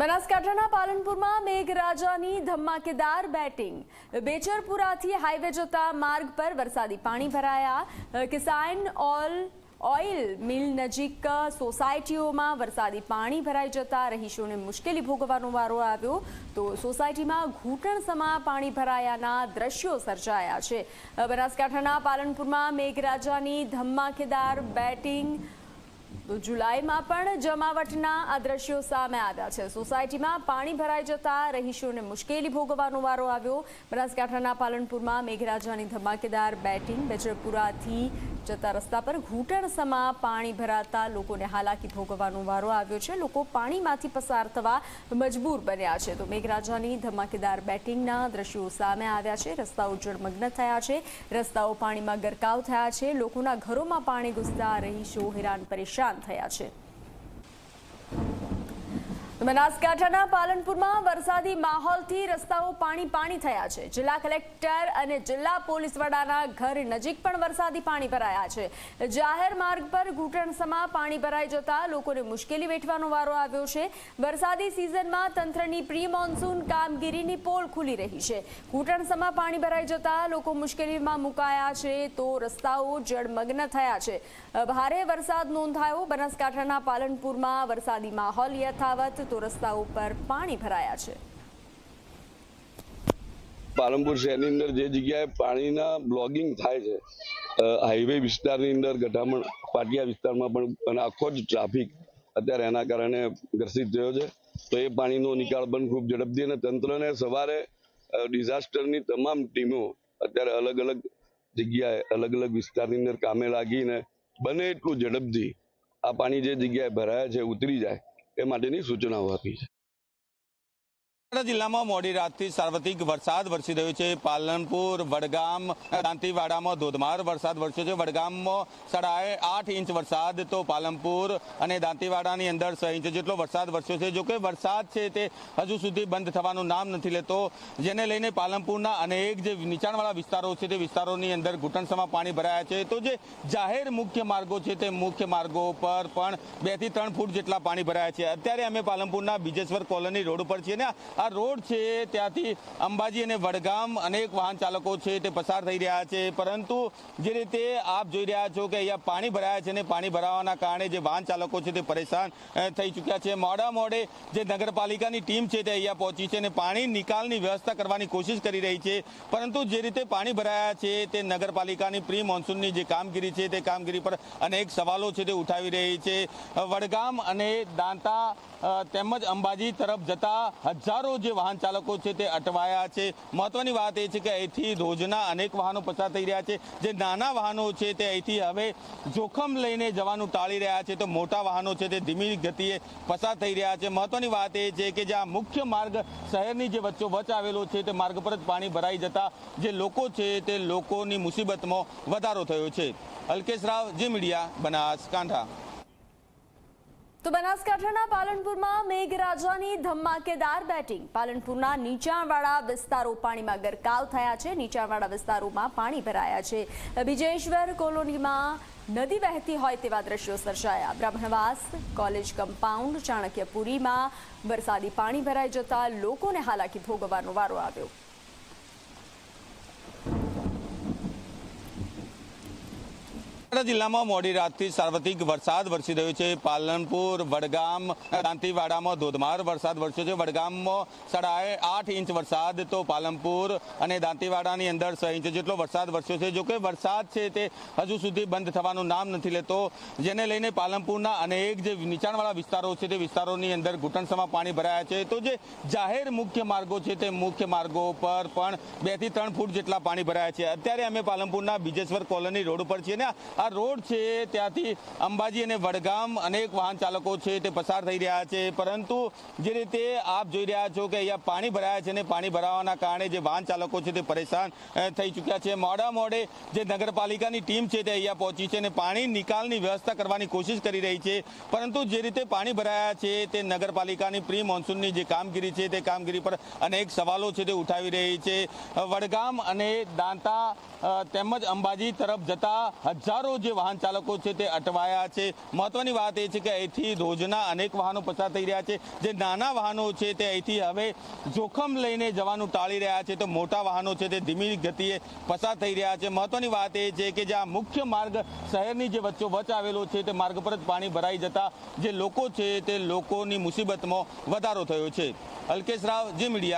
બનાસકાંઠાના પાલનપુરમાં મેઘરાજાની ધમાકેદાર batting. બેચરપુરાથી highway જતા માર્ગ પર વરસાદી પાણી ભરાયા. કિસાન ઓલ ઓઇલ મિલ નજીક સોસાયટીઓમાં વરસાદી પાણી ભરાઈ જતા રહીશોને મુશ્કેલી ભોગવવાનો વારો આવ્યો. તો સોસાયટીમાં ઘૂંટણ સમા પાણી ભરાયાના દ્રશ્યો સર્જાયા છે. બનાસકાંઠાના પાલનપુરમાં મેઘરાજાની ધમાકેદાર બેટિંગ તો જુલાઈમાં પણ જમાવટના આ દ્રશ્યો સામે આવ્યા છે. સોસાયટીમાં પાણી ભરાઈ જતા રહીશોને મુશ્કેલી ભોગવવાનો વારો આવ્યો. બનાસકાંઠાના પાલનપુરમાં મેઘરાજાની ધમાકેદાર બેટિંગ બેચરપુરાથી જતા રસ્તા પર ઘૂંટણસમા પાણી ભરાતા લોકોને હાલાકી ભોગવવાનો વારો આવ્યો છે. લોકો પાણીમાંથી પસાર થવા મજબૂર બન્યા છે. તો મેઘરાજાની ધમાકેદાર બેટિંગના દ્રશ્યો સામે આવ્યા છે. રસ્તાઓ જળમગ્ન થયા છે. રસ્તાઓ પાણીમાં ગરકાવ થયા છે. લોકોના ઘરોમાં પાણી ઘૂસતા રહીશો હેરાન પરેશાન થયા છે બનાસકાંઠાના પાલનપુરમાં વરસાદી માહોલથી રસ્તાઓ પાણી પાણી થયા છે. જિલ્લા કલેક્ટર અને જિલ્લા પોલીસ વડાના ઘર નજીક પણ વરસાદી પાણી ભરાયા છે. જાહેર માર્ગ પર ઘૂંટણસમા પાણી ભરાઈ જતા લોકોને મુશ્કેલી વેઠવાનો વારો આવ્યો છે. વરસાદી સિઝનમાં તંત્રની પ્રી મોન્સૂન કામગીરીની પોલ ખુલી રહી છે. ઘૂંટણસમા પાણી ભરાઈ જતા લોકો મુશ્કેલીમાં મુકાયા છે તો રસ્તાઓ જળમગ્ન થયા છે. ભારે વરસાદ નોંધાયો. બનાસકાંઠાના પાલનપુરમાં વરસાદી માહોલ યથાવત તો રસ્તાઓ પર પાણી ભરાયા છે. પાલનપુર શહેરની અંદર જે જગ્યાએ પાણીના બ્લોગિંગ થાય છે હાઈવે વિસ્તારની અંદર, ગઢામણ, પાટિયા વિસ્તારમાં પણ, અને આખો જ ટ્રાફિક અત્યારે એના કારણે ગ્રસિત થયો છે. તો એ પાણીનો નિકાલ પણ ખૂબ ઝડપથી અને તંત્રને સવારે ડિઝાસ્ટરની તમામ ટીમો અત્યારે અલગ અલગ જગ્યાએ, અલગ અલગ વિસ્તારની અંદર કામે લાગીને બને એટલું ઝડપથી આ પાણી જે જગ્યાએ ભરાયા છે, ઉતરી જાય એ માટેની સૂચનાઓ આપી છે. જિલ્લામાં મોડી રાતથી સાર્વત્રિક વરસાદ વરસી રહ્યો છે. પાલનપુર, વડગામ દાંતીવાડામાં ધોધમાર વરસાદ વરસ્યો છે. વડગામમાં સાડા આઠ ઇંચ વરસાદ, તો પાલનપુર અને દાંતીવાડાની અંદર છ ઇંચ જેટલો વરસાદ વરસ્યો છે. જોકે વરસાદ છે તે હજુ સુધી બંધ થવાનું નામ નથી લેતો. જેને લઈને પાલનપુરના અનેક જે નીચાણવાળા વિસ્તારો છે તે વિસ્તારોની અંદર ઘૂંટણસમાં પાણી ભરાયા છે. તો જે જાહેર મુખ્ય માર્ગો છે તે મુખ્ય માર્ગો પર પણ બેથી ત્રણ ફૂટ જેટલા પાણી ભરાયા છે. અત્યારે અમે પાલનપુરના બીજેશ્વર કોલોની રોડ ઉપર છીએ ને આ રોડ છે, ત્યાંથી અંબાજી અને વડગામ અનેક વાહન ચાલકો છે તે પસાર થઈ રહ્યા છે. પરંતુ જે રીતે આપ જોઈ રહ્યા છો કે અહીંયા પાણી ભરાયા છે ને પાણી ભરાવાના કારણે જે વાહન ચાલકો છે તે પરેશાન થઈ ચૂક્યા છે. મોડા મોડે જે નગરપાલિકાની ટીમ છે તે અહીંયા પહોંચી છે અને પાણી નિકાલની વ્યવસ્થા કરવાની કોશિશ કરી રહી છે. પરંતુ જે રીતે પાણી ભરાયા છે તે નગરપાલિકાની પ્રી મોન્સૂનની જે કામગીરી છે તે કામગીરી પર અનેક સવાલો છે તે ઉઠાવી રહી છે. વડગામ અને દાંતા તેમજ અંબાજી તરફ જતા હજારો જે વાહન ચાલકો છે તે અટવાયા છે. મહત્વની વાત એ છે કે અહીંથી રોજના અનેક વાહનો પસાર થઈ રહ્યા છે. જે નાના વાહનો છે તે અહીંથી હવે જોખમ લઈને જવાનું ટાળી રહ્યા છે. તો મોટા વાહનો છે તે ધીમી ગતિએ પસાર થઈ રહ્યા છે. મહત્વની વાત એ છે કે જે આ મુખ્ય માર્ગ શહેરની જે વચ્ચો વચ આવેલો છે તે માર્ગ પર જ પાણી ભરાઈ જતા જે લોકો છે તે લોકોની મુસીબતમાં વધારો થયો છે. અલ્કેશ રાવ, જી મીડિયા બનાસકાંઠા તો બનાસકાંઠાના પાલનપુરમાં મેઘરાજાની ધમાકેદાર બેટિંગ. પાલનપુરના નીચાણવાળા વિસ્તારો પાણીમાં ગરકાવ થયા છે. નીચાણવાળા વિસ્તારોમાં પાણી ભરાયા છે. વિજયેશ્વર કોલોનીમાં નદી વહેતી હોય તેવા દ્રશ્યો સર્જાયા. બ્રાહ્મણવાસ કોલેજ કમ્પાઉન્ડ ચાણક્યપુરીમાં વરસાદી પાણી ભરાઈ જતા લોકોને હાલાકી ભોગવવાનો વારો આવ્યો. બનાસકાંઠા જિલ્લામાં મોડી રાતથી સાર્વત્રિક વરસાદ વરસી રહ્યો છે. પાલનપુર, વડગામ દાંતીવાડામાં ધોધમાર વરસાદ વરસ્યો છે. વડગામમાં સાડા આઠ ઇંચ વરસાદ, તો પાલનપુર અને દાંતીવાડાની અંદર છ ઇંચ જેટલો વરસાદ વરસ્યો છે. જોકે વરસાદ છે તે હજુ સુધી બંધ થવાનું નામ નથી લેતો. જેને લઈને પાલનપુરના અનેક જે નીચાણવાળા વિસ્તારો છે, તે વિસ્તારોની અંદર ઘૂંટણસમાં પાણી ભરાયા છે. તો જે જાહેર મુખ્ય માર્ગો છે, તે મુખ્ય માર્ગો પર પણ બેથી ત્રણ ફૂટ જેટલા પાણી ભરાયા છે. અત્યારે અમે પાલનપુરના બીજેશ્વર કોલોની રોડ ઉપર છીએ ને આ રોડ છે, ત્યાંથી અંબાજી અને વડગામ અનેક વાહન ચાલકો છે તે પસાર થઈ રહ્યા છે. પરંતુ જે રીતે આપ જોઈ રહ્યા છો કે અહીંયા પાણી ભરાયા છે ને પાણી ભરાવાના કારણે જે વાહન ચાલકો છે તે પરેશાન થઈ ચૂક્યા છે. મોડા મોડે જે નગરપાલિકાની ટીમ છે તે અહીંયા પહોંચી છે અને પાણી નિકાલની વ્યવસ્થા કરવાની કોશિશ કરી રહી છે. પરંતુ જે રીતે પાણી ભરાયા છે તે નગરપાલિકાની પ્રી મોન્સૂનની જે કામગીરી છે તે કામગીરી પર અનેક સવાલો છે તે ઉઠાવી રહી છે. વડગામ અને દાંતા તેમજ અંબાજી તરફ જતા હજારો જે વાહન ચાલકો છે તે અટવાયા છે. મહત્વની વાત એ છે કે અહીંથી રોજના અનેક વાહનો પસાર થઈ રહ્યા છે. જે નાના વાહનો છે તે અહીંથી હવે જોખમ લઈને જવાનું ટાળી રહ્યા છે. તો મોટા વાહનો છે તે ધીમી ગતિએ પસાર થઈ રહ્યા છે. મહત્વની વાત એ છે કે જે આ મુખ્ય માર્ગ શહેરની જે વચ્ચો વચ આવેલો છે તે માર્ગ પર જ પાણી ભરાઈ જતા જે લોકો છે તે લોકોની મુસીબતમાં વધારો થયો છે. અલ્કેશ રાવ, જે મીડિયા.